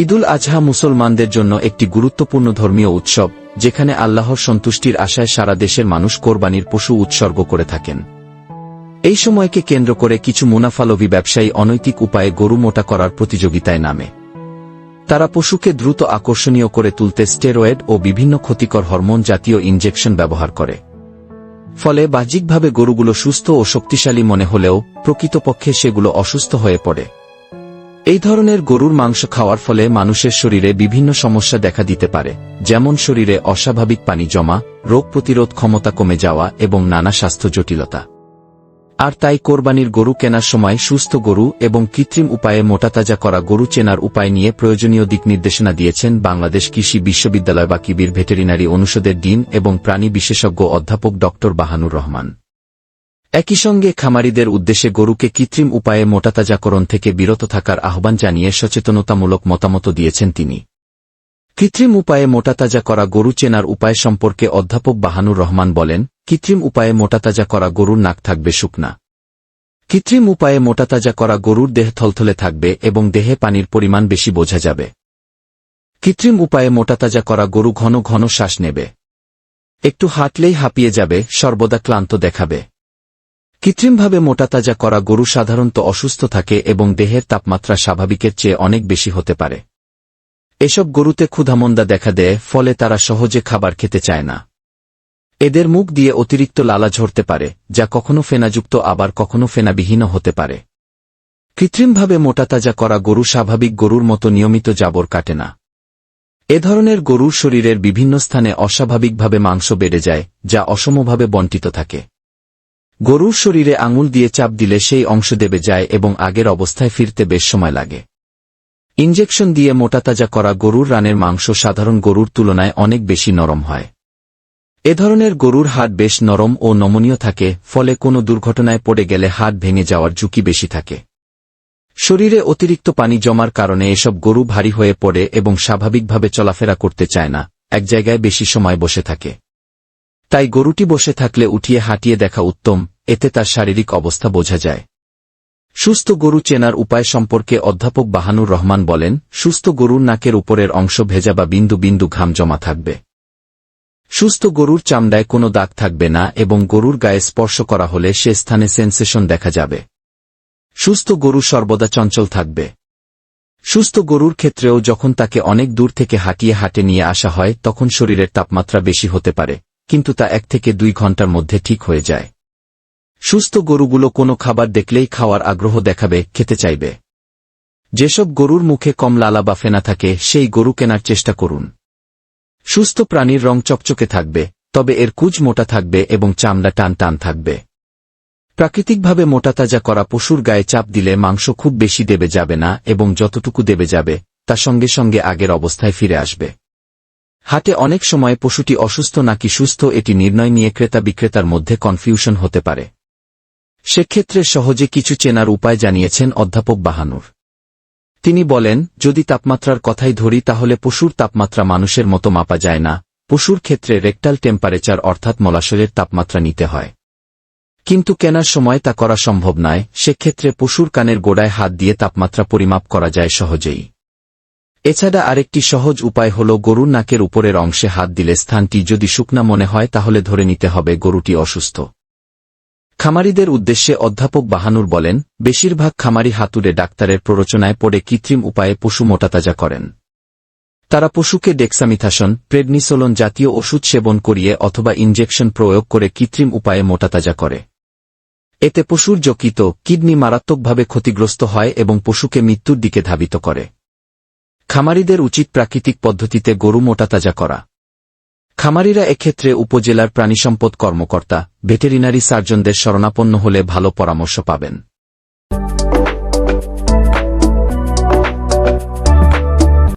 ঈদুল আজহা মুসলমানদের জন্য একটি গুরুত্বপূর্ণ ধর্মীয় উৎসব, যেখানে আল্লাহর সন্তুষ্টির আশায় সারা দেশের মানুষ কোরবানির পশু উৎসর্গ করে থাকেন। এই সময়কে কেন্দ্র করে কিছু মুনাফালভী ব্যবসায়ী অনৈতিক উপায়ে গরু মোটা করার প্রতিযোগিতায় নামে। তারা পশুকে দ্রুত আকর্ষণীয় করে তুলতে স্টেরয়েড ও বিভিন্ন ক্ষতিকর হরমোন জাতীয় ইনজেকশন ব্যবহার করে। ফলে বাহ্যিকভাবে গরুগুলো সুস্থ ও শক্তিশালী মনে হলেও প্রকৃতপক্ষে সেগুলো অসুস্থ হয়ে পড়ে। এই ধরনের গরুর মাংস খাওয়ার ফলে মানুষের শরীরে বিভিন্ন সমস্যা দেখা দিতে পারে, যেমন শরীরে অস্বাভাবিক পানি জমা, রোগ প্রতিরোধ ক্ষমতা কমে যাওয়া এবং নানা স্বাস্থ্য জটিলতা। আর তাই কোরবানির গরু কেনার সময় সুস্থ গরু এবং কৃত্রিম উপায়ে মোটাতাজা করা গরু চেনার উপায় নিয়ে প্রয়োজনীয় দিক নির্দেশনা দিয়েছেন বাংলাদেশ কৃষি বিশ্ববিদ্যালয় বা কিবির ভেটেরিনারি অনুষদের ডিন এবং প্রাণী বিশেষজ্ঞ অধ্যাপক ড বাহানুর রহমান। একই সঙ্গে খামারিদের উদ্দেশ্যে গরুকে কৃত্রিম উপায়ে মোটাতাজাকরণ থেকে বিরত থাকার আহ্বান জানিয়ে সচেতনতামূলক মতামত দিয়েছেন তিনি। কৃত্রিম উপায়ে মোটাতাজা করা গরু চেনার উপায় সম্পর্কে অধ্যাপক বাহানুর রহমান বলেন, কৃত্রিম উপায়ে মোটাতাজা করা গরুর নাক থাকবে শুকনা। কৃত্রিম উপায়ে মোটাতাজা করা গরুর দেহ থলথলে থাকবে এবং দেহে পানির পরিমাণ বেশি বোঝা যাবে। কৃত্রিম উপায়ে মোটাতাজা করা গরু ঘন ঘন শ্বাস নেবে। একটু হাঁটলেই হাঁপিয়ে যাবে, সর্বদা ক্লান্ত দেখাবে। কৃত্রিমভাবে মোটাতাজা করা গরু সাধারণত অসুস্থ থাকে এবং দেহের তাপমাত্রা স্বাভাবিকের চেয়ে অনেক বেশি হতে পারে। এসব গরুতে ক্ষুধামন্দা দেখা দেয়, ফলে তারা সহজে খাবার খেতে চায় না। এদের মুখ দিয়ে অতিরিক্ত লালা ঝরতে পারে, যা কখনো ফেনাযুক্ত, আবার কখনো ফেনাবিহীন হতে পারে। কৃত্রিমভাবে মোটাতাজা করা গরু স্বাভাবিক গরুর মতো নিয়মিত জাবর কাটে না। এ ধরনের গরুর শরীরের বিভিন্ন স্থানে অস্বাভাবিকভাবে মাংস বেড়ে যায়, যা অসমভাবে বন্টিত থাকে। গরুর শরীরে আঙুল দিয়ে চাপ দিলে সেই অংশ দেবে যায় এবং আগের অবস্থায় ফিরতে বেশ সময় লাগে। ইনজেকশন দিয়ে মোটাতাজা করা গরুর রানের মাংস সাধারণ গরুর তুলনায় অনেক বেশি নরম হয়। এ ধরনের গরুর হাট বেশ নরম ও নমনীয় থাকে, ফলে কোনো দুর্ঘটনায় পড়ে গেলে হাট ভেঙে যাওয়ার ঝুঁকি বেশি থাকে। শরীরে অতিরিক্ত পানি জমার কারণে এসব গরু ভারী হয়ে পড়ে এবং স্বাভাবিকভাবে চলাফেরা করতে চায় না, এক জায়গায় বেশি সময় বসে থাকে। তাই গরুটি বসে থাকলে উঠিয়ে হাঁটিয়ে দেখা উত্তম, এতে তার শারীরিক অবস্থা বোঝা যায়। সুস্থ গরু চেনার উপায় সম্পর্কে অধ্যাপক বাহানুর রহমান বলেন, সুস্থ গরুর নাকের উপরের অংশ ভেজা বা বিন্দু বিন্দু ঘাম জমা থাকবে। সুস্থ গরুর চামড়ায় কোনো দাগ থাকবে না এবং গরুর গায়ে স্পর্শ করা হলে সে স্থানে সেন্সেশন দেখা যাবে। সুস্থ গরু সর্বদা চঞ্চল থাকবে। সুস্থ গরুর ক্ষেত্রেও যখন তাকে অনেক দূর থেকে হাঁটিয়ে হাটে নিয়ে আসা হয়, তখন শরীরের তাপমাত্রা বেশি হতে পারে। কিন্তু তা এক থেকে দুই ঘণ্টার মধ্যে ঠিক হয়ে যায়। সুস্থ গরুগুলো কোনো খাবার দেখলেই খাওয়ার আগ্রহ দেখাবে, খেতে চাইবে। যেসব গরুর মুখে কম লালা বা ফেনা থাকে, সেই গরু কেনার চেষ্টা করুন। সুস্থ প্রাণীর রং চকচকে থাকবে, তবে এর কুজ মোটা থাকবে এবং চামড়া টান টান থাকবে। প্রাকৃতিকভাবে মোটাতাজা করা পশুর গায়ে চাপ দিলে মাংস খুব বেশি দেবে যাবে না এবং যতটুকু দেবে যাবে, তা সঙ্গে সঙ্গে আগের অবস্থায় ফিরে আসবে। হাটে অনেক সময় পশুটি অসুস্থ নাকি সুস্থ এটি নির্ণয় নিয়ে ক্রেতা বিক্রেতার মধ্যে কনফিউশন হতে পারে। সেক্ষেত্রে সহজে কিছু চেনার উপায় জানিয়েছেন অধ্যাপক বাহানুর। তিনি বলেন, যদি তাপমাত্রার কথাই ধরি তাহলে পশুর তাপমাত্রা মানুষের মতো মাপা যায় না, পশুর ক্ষেত্রে রেকটাল টেম্পারেচার অর্থাৎ মলাশয়ের তাপমাত্রা নিতে হয়। কিন্তু কেনার সময় তা করা সম্ভব নয়, সেক্ষেত্রে পশুর কানের গোড়ায় হাত দিয়ে তাপমাত্রা পরিমাপ করা যায় সহজেই। এছাড়া আরেকটি সহজ উপায় হল গরুর নাকের উপরের অংশে হাত দিলে স্থানটি যদি শুকনা মনে হয় তাহলে ধরে নিতে হবে গরুটি অসুস্থ। খামারিদের উদ্দেশ্যে অধ্যাপক বাহানুর বলেন, বেশিরভাগ খামারি হাতুড়ে ডাক্তারের প্ররোচনায় পড়ে কৃত্রিম উপায়ে পশু মোটাতাজা করেন। তারা পশুকে ডেক্সামিথাসন, প্রেডনিসোলন জাতীয় ওষুধ সেবন করিয়ে অথবা ইনজেকশন প্রয়োগ করে কৃত্রিম উপায়ে মোটাতাজা করে। এতে পশুর যকিত কিডনি মারাত্মকভাবে ক্ষতিগ্রস্ত হয় এবং পশুকে মৃত্যুর দিকে ধাবিত করে। খামারিদের উচিত প্রাকৃতিক পদ্ধতিতে গরু মোটাতাজা করা। খামারিরা এক্ষেত্রে উপজেলার প্রাণিসম্পদ কর্মকর্তা, ভেটেরিনারি সার্জনদের শরণাপন্ন হলে ভালো পরামর্শ পাবেন।